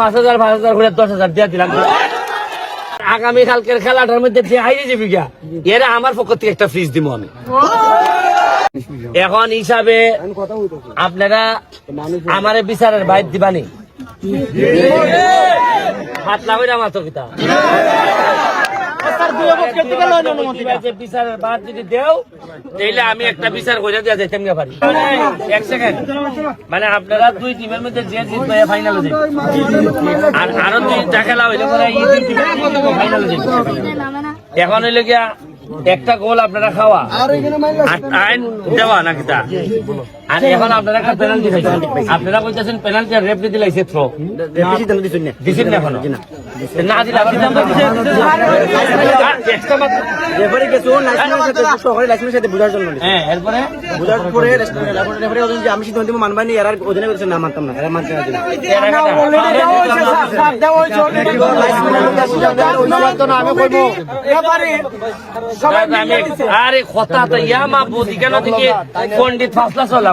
পাঁচ হাজার পাঁচ হাজার করে দশ হাজার দিলাম। আগামী কালকের খেলাটার মধ্যে হাইরে যাবি গা এরা আমার পক্ষ থেকে একটা ফ্রিজ দিব আমি। এখন হিসাবে আপনারা আমার বিচারের বাইর দিবানি। হাত লাগাই কিতা বিচারের বাদ যদি দেও তাইলে আমি একটা বিচার করে দেওয়া যাইতাম না পারি এক সেকেন্ড মানে আপনারা দুই টিমের মধ্যে যে জিতবে ফাইনালে যাবে আর আরও হইলে পরে দুই টিমের ফাইনালে যাবে এখন হইলে গিয়া একটা গোল আপনারা খাওয়া। আর আইন দেওয়া নাকি তা? আর এখন আপনারা একটা পেনাল্টি খাইছেন আপনারা কইতেছেন পেনাল্টি আর রেফারি দিলাইছে থ্রো রেফারি দেন দিছেন না। এখনও। না দিলে আবার দিতাম তো দিছে। আর extra মাত্র- রেফারি গেছে ও লাইসেন্সের সাথে সহকারী লাইসেন্সের সাথে বুঝার জন্য হ্যাঁ এরপরে? বুঝার পরে রেফারি ওজন যে আমি সিদ্ধান্ত দিব মানবাই নি এর অধীনে করেছে না মানতাম না এরা মানতে না। দিলাম অলরেডি দেওয়া হয়েছে স্যার দেওয়া হয়েছে তো না। আমি কইবো এবারে সবাই মিলে আরে কথা তো ইয়া মা বুঝি কেন থেকে পন্ডিত ফাসলা চলা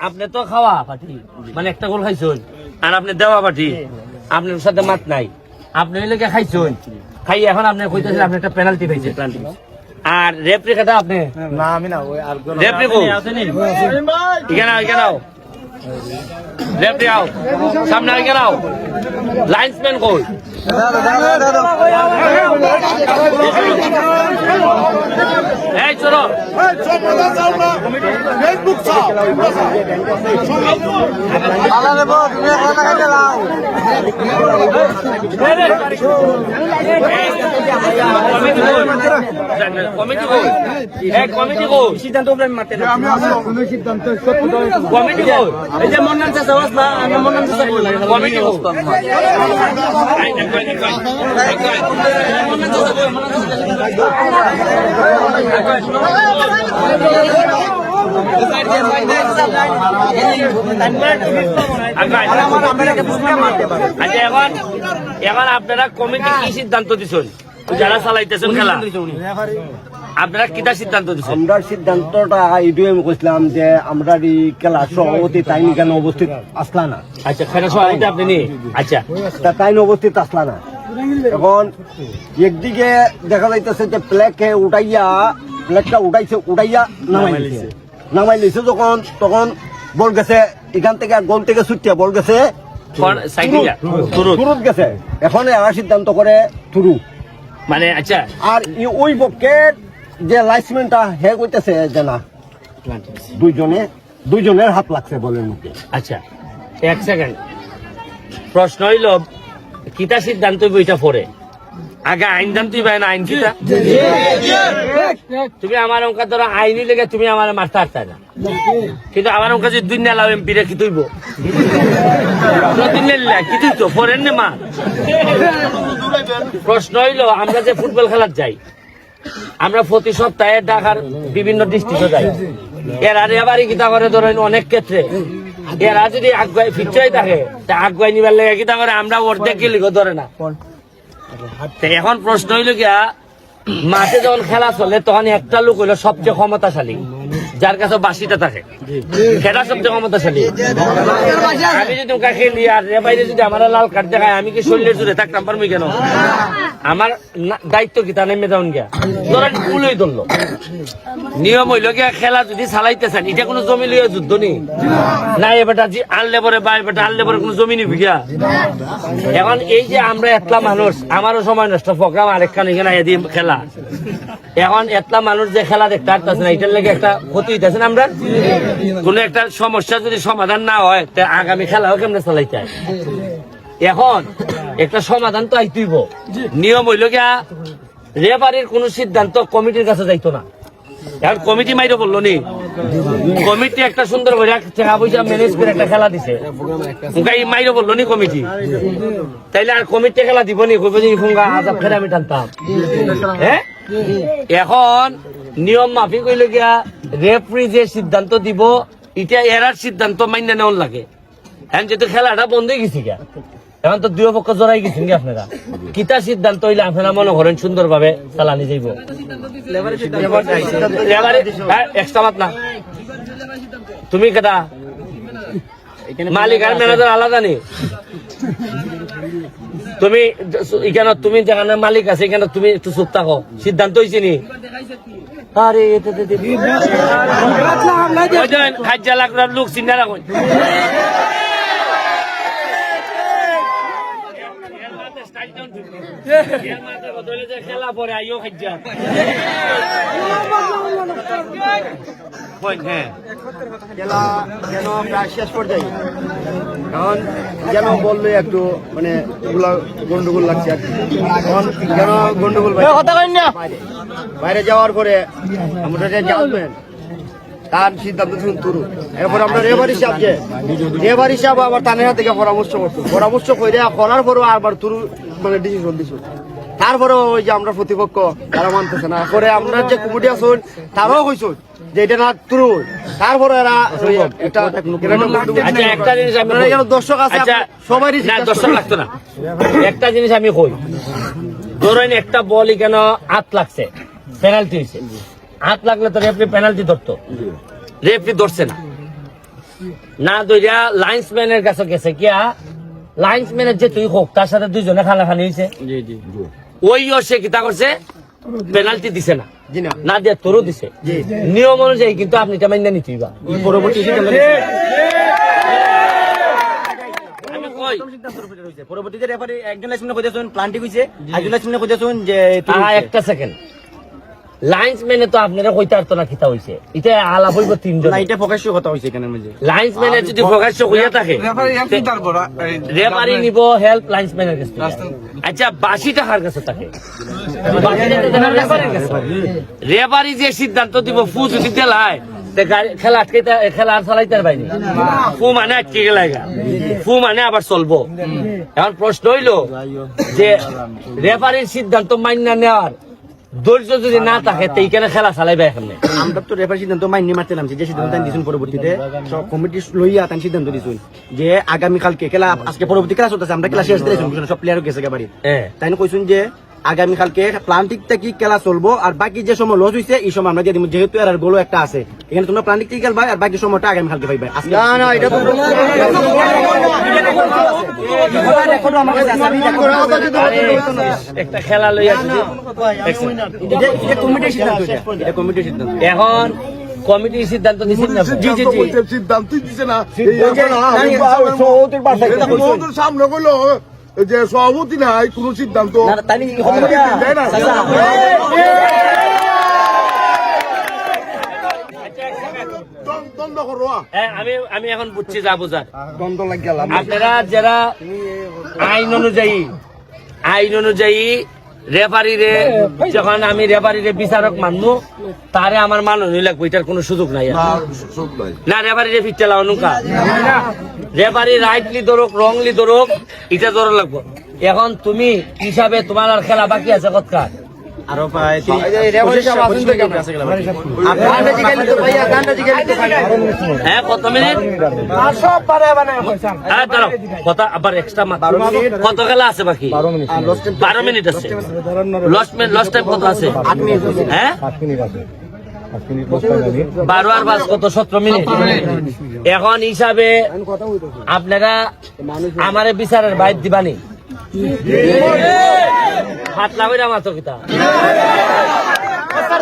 আপনি তো খাওয়া পাটি মানে একটা গোল খাইছেন। আর আপনি দেওয়া পাটি আপনার সাথে মাত নাই। আপনি ওই লোকে খাইছেন। খাই এখন আপনি কইতেছেন আপনি একটা পেনাল্টি পাইছেন। আর রেফরি খাতা আপনি। না আমি না ওই আর রেফরি কো এখানে এখানে আও। রেফরি আও। সামনে এখানে আও। লাইন্সম্যান কই? সিদ্ধান্ত না কমিটি এই যে মন্নান বলি কমিটি এখন এখন আপনারা কমিটি কি সিদ্ধান্ত দিচ্ছেন যারা চালাইতেছেন খেলা? আপনারা কিটা সিদ্ধান্ত দিচ্ছেন আমরা সিদ্ধান্তটা এইটুকু আমি কইছিলাম যে আমরা এই খেলা সভাপতি তাই কেন উপস্থিত আসলা না? আচ্ছা খেলা আপনি আচ্ছা। তা তাই উপস্থিত আসলা না। এখন একদিকে দেখা যাইতেছে যে প্লেকে উঠাইয়া প্লেকটা উঠাইছে উঠাইয়া নামাই লিছে যখন তখন বল গেছে এখান থেকে গোল থেকে ছুটিয়া বল গেছে। তুরুত। এখন এরা সিদ্ধান্ত করে তুরু মানে আচ্ছা। আর ওই পক্ষে যে লাইসমেন্টটা হে কইতেছে যে না দুইজনে, দুইজনের হাত লাগছে বলেন মুখে। আচ্ছা এক সেকেন্ড প্রশ্ন হইল, কিতা সিদ্ধান্ত বইটা পড়ে আগে আইন জানতেই পাই না আইন কিতা? তুমি আমার অঙ্কা ধরো, আইনি লেগে তুমি আমার মারতে পারতে না। কিন্তু আমার অঙ্কা যদি দুই নেলাও এমপি রে কি তুইব? কি তুই তো নে মা প্রশ্ন হইল, আমরা যে ফুটবল খেলার যাই আমরা প্রতি সপ্তাহে ঢাকার বিভিন্ন ডিস্ট্রিক্টে যাই। এরা আবার কিতা করে ধরেন অনেক ক্ষেত্রে। এরা যদি আগুয়াই ফিরতেই থাকে, তা আগুয়াই নিবার লেগে কিতা করে? আমরা অর্ধেক গেলি ধরে না। এখন প্রশ্ন হইল গিয়া, মাঠে যখন খেলা চলে, তখন একটা লোক হইল সবচেয়ে ক্ষমতাশালী। যার কাছে বাসিটা থাকে। খেলা সবচেয়ে ক্ষমতাশালী। আমি যদি ওকে খেলি আর রেবাইরে যদি আমার লাল কার্ড দেখায়, আমি কি শরীরের জুড়ে থাকতাম পারবি কেন? আমার দায়িত্ব কি? তা নেমে যাউন গিয়া। ধরেন কুলই ধরলো। নিয়ম হইল গিয়া খেলা যদি চালাইতেছেন, এটা কোনো জমি লইয়া যুদ্ধ নেই? না এবারটা জি আনলে পরে বা এবারটা আনলে পরে কোনো জমি নিবি গিয়া? এখন এই যে আমরা এতলা মানুষ, আমারও সময় নষ্ট। প্রোগ্রাম আরেকখান এখানে খেলা। এখন এতলা মানুষ যে খেলা দেখতে পারতেছে না, এটার লেগে একটা হইতেছে আমরা কোন একটা সমস্যা যদি সমাধান না হয় তা আগামী খেলাও কেমনে চালাইতে হয়? এখন একটা সমাধান তো আইতেইব। নিয়ম হইল গিয়া রেফারির কোন সিদ্ধান্ত কমিটির কাছে যাইতো না। এখন কমিটি মাইরে বলল নি কমিটি একটা সুন্দর করে টাকা পয়সা ম্যানেজ করে একটা খেলা দিছে। মাইরে বলল নি কমিটি। তাইলে আর কমিটি খেলা দিব নি ফুঙ্গা আজাব খেলে আমি টানতাম। হ্যাঁ? এখন নিয়ম মাফিক হইল গিয়া রেফারি যে সিদ্ধান্ত দিব এটা এরার সিদ্ধান্ত মান্য নেওয়ার লাগে। এখন যেহেতু খেলাটা বন্ধ হয়ে গেছি গা এখন তো দুই পক্ষ জড়াই গেছেন কি আপনারা। কিতা সিদ্ধান্ত হইলে আপনারা মনে করেন সুন্দর ভাবে চালানি যাইব। না। তুমি কেটা? মালিক আর ম্যানেজার আলাদা নেই। তুমি এখানে তুমি যেখানে মালিক আছে এখানে তুমি একটু চুপ থাকো। সিদ্ধান্ত হয়েছে নি? আরে লাখ লোক চিন্তা রাখুন। খেলা পরে আইও খাদ্য হ্যাঁ খেলা যেন প্রায় শেষ পর্যায়ে? কারণ যেন বললে একটু মানে গন্ডগোল লাগছে আর কারণ যেন গন্ডগোল বাইরে- বাইরে যাওয়ার পরে আমরা যে তার সিদ্ধান্ত শুন তুরু। এরপর আমরা রেবার হিসাব যে রেবার হিসাব আবার তানের হাত থেকে পরামর্শ করতো পরামর্শ করে করার পরও আবার তুরু মানে ডিসিশন দিছো। তারপরেও ওই যে আমরা প্রতিপক্ষ তারা মানতেছে না। পরে আমরা যে কমিটি আসুন তারাও কইছো যে এটা না তুরু তারপরে এরা ওই একটা আচ্ছা জিনিস এখানে দর্শক আছে আচ্ছা সবারই দর্শক লাগতো না। একটা জিনিস আমি কই? ধরেন একটা বলই কেন হাত লাগছে পেনাল্টি হয়েছে হাত লাগলে তো রেফরি পেনাল্টি ধরতো। রেফরি ধরছে না। না দইরা লাইন্সম্যানের কাছে গেছে। কিয়া? লাইন্সম্যানের যে তুই হোক তার সাথে দুইজনে খানা খানি হয়েছে ওইও সে কিতা করছে? পেনাল্টি দিছে না। না। না দিয়ে তোরও দিছে। নিয়ম অনুযায়ী কিন্তু আপনি এটা মাইনা নিতেই বা পরবর্তী সিদ্ধান্ত আমি কই? পরবর্তীতে একজন প্লান্টি হয়েছে একজন যে একটা সেকেন্ড লাইন্স তো আপনারা কইতে পারতো না খিতা হইছে। এটা আলাপ হইব তিনজন। না এটা প্রকাশ্য কথা হইছে মধ্যে লাইন্স যদি প্রকাশ্য হইয়া থাকে। রেফারি নিব হেল্প লাইন্স ম্যানের কাছে আচ্ছা বাসি টাকার কাছে থাকে? বাসি টাকা দেনার রেফারির কাছে। রেফারি যে সিদ্ধান্ত দিব ফু যদি দেলায় তে গাড়ি- খেলা আটকাইতে খেলা আর চালাইতে পারবাই ফু মানে আটকে গেলাই গা ফু মানে আবার চলবো। এখন প্রশ্ন হইল যে রেফারির সিদ্ধান্ত মান্য নেওয়ার ধৈর্য যদি না থাকে তো এইখানে খেলা চালাইবে এখানে আমরা তো রেফার সিদ্ধান্ত মাইনি মারতে নামছি যে সিদ্ধান্ত তাই দিয়েছেন পরবর্তীতে। কমিটি লইয়া তাই সিদ্ধান্ত দিছুন যে আগামী কালকে খেলা আজকে পরবর্তী খেলা চলতেছে আমরা খেলা শেষ দিয়েছি সব প্লেয়ার গেছে বাড়ি। তাই কইছুন যে আগামী কালকে প্লান্টিক থেকে খেলা চলবো আর বাকি যে সময় লস হইছে এই সময় আমরা দিয়ে দিব যেহেতু এর গোলও একটা আছে। এখানে তোমরা প্লান্টিক থেকে খেলবা আর বাকি সময়টা আগামী কালকে পাইবা না এটা তো আরে, একটা খেলা লইয়া এটা কমিটির সিদ্ধান্ত এটা। এটা কমিটির সিদ্ধান্ত। এখন কমিটির সিদ্ধান্ত দিচ্ছেন না? জি জি জি। সিদ্ধান্ত দিচ্ছে না সৌদির বাসায় এটা বহুদের সামনে যে সভাপতি নাই কোন সিদ্ধান্ত। হ্যাঁ, আমি আমি এখন বুঝছি যা বুঝার। দ্বন্দ্ব আপনারা যারা আইন অনুযায়ী আইন অনুযায়ী রেফারিরে যখন আমি রেফারিরে বিচারক মানবো তারে আমার মাননীয় লাগবে এটার কোনো সুযোগ নাই। না রেফারিরে ফিট চালাও রেফারি রাইটলি ধরুক রংলি ধরুক এটা ধরো লাগবো। এখন তুমি হিসাবে তোমার আর খেলা বাকি আছে আরও প্রায় যে ভাইয়া হ্যাঁ কত মিনিট? বানায় হ্যাঁ দাঁড়াও কথা আবার এক্সট্রা কত খেলা আছে বাকি? বারো মিনিট। আছে? লস্ট লস্ট টাইম কত আছে? হ্যাঁ? বারো আর পাঁচ কত? সতেরো মিনিট। এখন হিসাবে আপনারা আমার বিচারের বাইর দিবানি। হাত লাগাই মাত্র কিতা?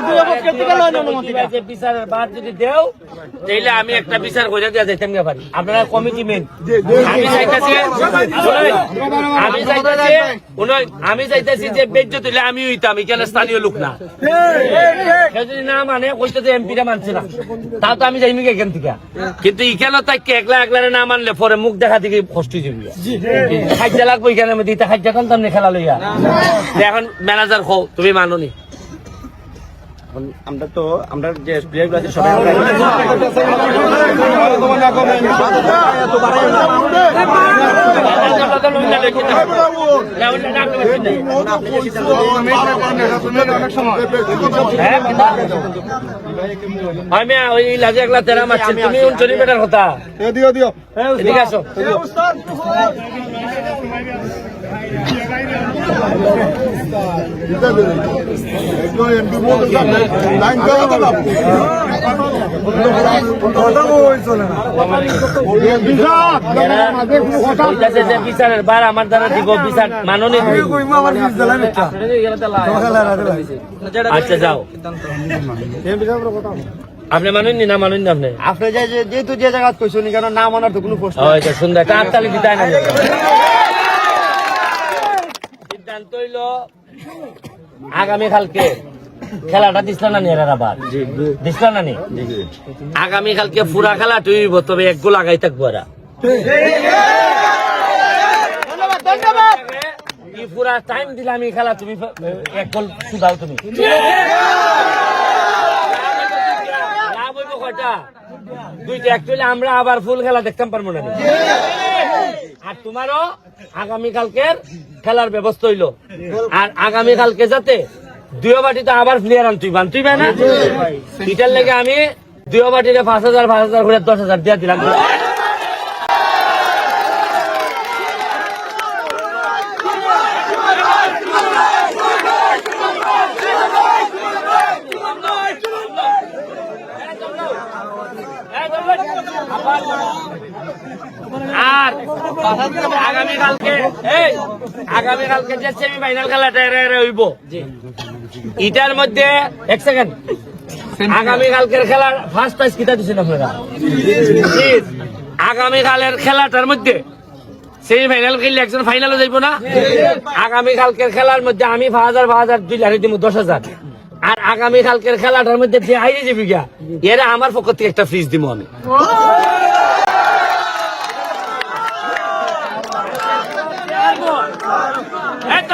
দুই পক্ষের থেকে লয় অনুমতি ঠিক আছে, বিচারের বাদ যদি দেও তাইলে আমি একটা বিচার করে দিয়া যাইতাম না পারি আপনারা কমিটি মেন আমি চাইতেছি আমি চাইতেছি আমি চাইতেছি যে আমি হইতাম এখানে স্থানীয় লোক না যদি না মানে কইতো যে এমপিরা মানছে না তাও তো আমি যাইমি কে এখান থেকে কিন্তু এখানে তাই একলা একলারে না মানলে পরে মুখ দেখা থেকে কষ্ট যাবি খাদ্য লাগবো এখানে আমি দিতে খাদ্য খেলা লইয়া যে এখন ম্যানেজার হও তুমি মাননি এখন আমরা তো আমরা যে প্লেয়ারগুলো আছে সবাই হ্যাঁ? আমি ওই লাজে একলা তেরা মারছি। তুমি উনচল্লিশ মিটার কথা। দিও দিও। এদিকে আসো। বিচারের বার আমার দ্বারা দিব বিচার মাননি আচ্ছা যাও আপনি মানেননি না মানেননি আপনি? আপনি যে যে- যেহেতু যে জায়গা কইছেন কেন না মানার তো কোনো প্রশ্ন সুন্দর। একটা হাততালি দিতে না সিদ্ধান্ত হইল আগামী কালকে খেলাটা দিছিল না নিয়ে আবার? দিছিল না নি? আগামী কালকে পুরা খেলা তবে এক গোল আগাই থাকব এরা। পুরা টাইম দিলাম এই খেলা তুমি এক গোল শুধাও তুমি। কয়টা? দুইটা একচুয়ালি আমরা আবার ফুল খেলা দেখতাম পারব না। আর তোমারও আগামীকালকের খেলার ব্যবস্থা হইল। আর আগামীকালকে যাতে দুই বাটিতে আবার প্লেয়ার আন তুই বান তুই না? এটার লেগে আমি দুই বাটিতে পাঁচ হাজার পাঁচ হাজার করে দশ হাজার দিয়া দিলাম আর আগামীকালকে এই আগামীকালকে যে সেমি ফাইনাল খেলাটা এরা এরা হইব। ইটার মধ্যে এক সেকেন্ড আগামীকালকের খেলার ফার্স্ট প্রাইজ কিতা দিচ্ছেন আপনারা? আগামীকালের খেলাটার মধ্যে সেমি ফাইনাল খেললে একজন ফাইনালে যাইব না? আগামীকালকের খেলার মধ্যে আমি পাঁচ হাজার পাঁচ হাজার দুই লাখে দিব দশ হাজার। আর আগামীকালকের খেলাটার মধ্যে যে হাইরে যাবি গিয়া এরা আমার পক্ষ থেকে একটা ফ্রিজ দিব আমি এই তোমরা। এই তোমরা।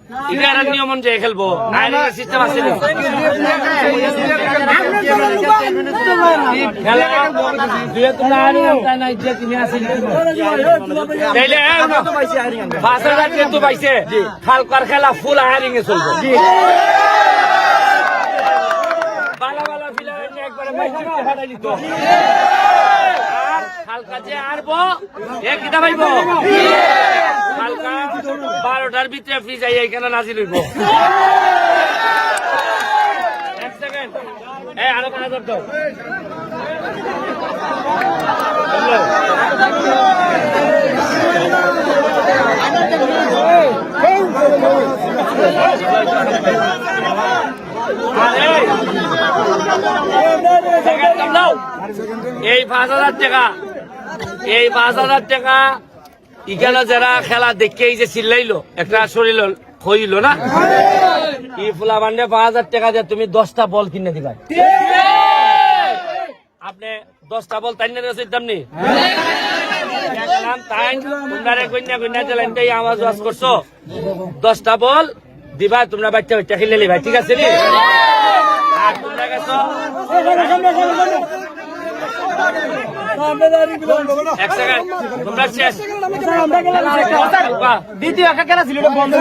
আর নিয়ম অনুযায়ী খেলব আইনের সিস্টেম আছে। পাঁচ হাজার যেহেতু পাইছে খালকার খেলা ফুল হায়ারিং এ চলবে ফিলার একবারে দিত। আর খালকা যে আরবো এ কিতা পাইব বারোটার ভিতরে ফ্রি যাই এখানে নাজিল হইব। এই পাঁচ হাজার টাকা, এই পাঁচ হাজার টাকা এখানে যারা খেলা দেখে এই যে চিল্লাইলো একটা শরীর হইল না? এই ফুলা বান্ডে পাঁচ হাজার টাকা দিয়ে তুমি দশটা বল কিনে দিবা আপনি দশটা বল তাই না রসিদ নি তোমরা কন্যা কন্যা চালাইন তাই আওয়াজ ওয়াজ করছ। দশটা বল দিবা তোমরা বাচ্চা বাচ্চা খেলে নিবা ঠিক আছে নি? আর তোমরা গেছো এক সেকেন্ড তোমরা শেষ দ্বিতীয় একটা খেলা ছিল বন্ধ।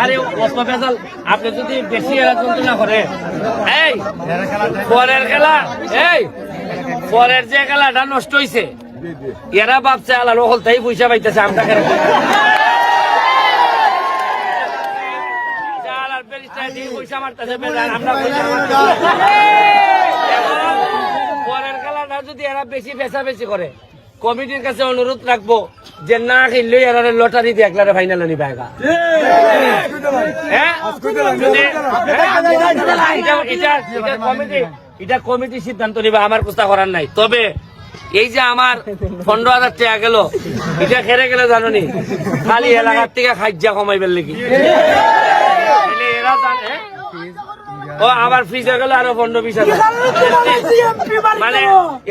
আরে অত বেজাল আপনি যদি বেশি যন্ত্রণা করে এই পরের খেলা এই পরের যে খেলাটা নষ্ট হইছে এরা ভাবছে আলার হল তাই পয়সা পাইতেছে, আমরা কেন কমিটির কাছে অনুরোধ রাখব যে না খেললে এরা লটারি দিয়ে একলারে ফাইনালে এটা কমিটি- এটা কমিটি সিদ্ধান্ত নিবে, আমার কথা করার নাই। তবে এই যে আমার পনেরো হাজার টাকা গেল, এটা খেরে গেলে জানো খালি এলাকার থেকে খাজ্জা কমাইবার লেগে এরা জানে? ও, আমার ফ্রিজ গেল আরও পনেরো বিশ মানে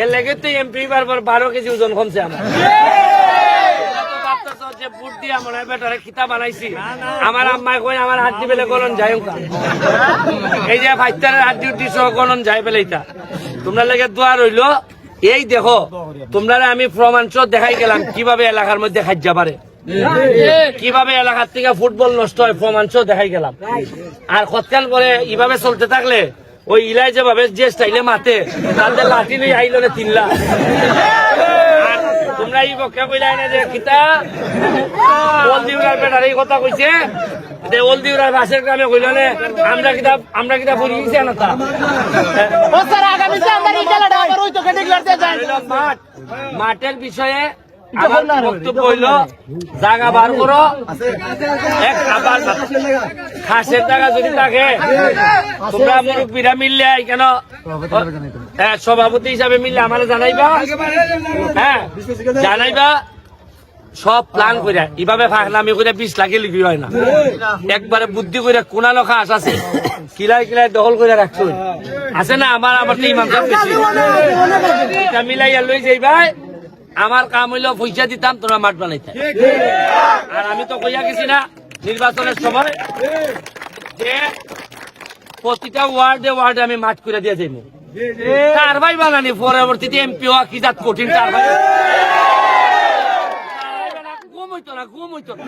এর লেগে তো এমপি বারবার বারো কেজি ওজন কমছে আমার। যে বুট দিয়া মনে হয়, বেটারে খিতা বানাইছি। আমার আম্মায় কই আমার হাত দিবেলে গলন যায়। এই যে ভাইতারের হাত ডিউটি সহ গলন যায় বেলে তোমরা লেগে দোয়া রইল। এই দেখো তোমরা আমি প্রমাণ দেখাই গেলাম, কীভাবে এলাকার মধ্যে খাজ্জা পারে কীভাবে এলাকার থেকে ফুটবল নষ্ট হয়, প্রমাণ দেখাই গেলাম। আর কতকাল পরে এইভাবে চলতে থাকলে, ওই ইলাই যেভাবে যে স্টাইলে মাতে তাদের লাঠি নিয়ে আইল না তিনলা। আর তোমরা এই পক্ষে কইলাই না যে কিতা? ওলদিউরার বেটার এই কথা কইছে যে ওলদিউরার পাশের গ্রামে কইল না আমরা কিতা আমরা কিতা পড়ি গেছি না তা? মাঠ মাঠের বিষয়ে আমার বক্তব্য হইল জায়গা বার করো। এক আবার খাসের জায়গা যদি থাকে তোমরা মুরব্বীরা মিললে কেন? হ্যাঁ, সভাপতি হিসাবে মিললে আমার জানাইবা। হ্যাঁ জানাইবা। সব প্ল্যান করে এভাবে ফাঁকলামি করে বিশ লাখে লিখি হয় না? একবারে বুদ্ধি করে কোনা আস আছে কিলাই কিলাই দখল করে রাখছো আছে না আমার আমার তো এটা মিলাইয়া লই যাইবাই আমার কাম হইল পয়সা দিতাম তোরা মাঠ বানাইতে আর আমি তো কইয়া গেছি না নির্বাচনের সময় যে প্রতিটা ওয়ার্ডে ওয়ার্ডে আমি মাঠ করে দিয়ে যাইব কারবাই বানানি পরবর্তীতে এমপি হওয়া কি জাত কঠিন কারবাই। হইতো না ঘুম হইতো না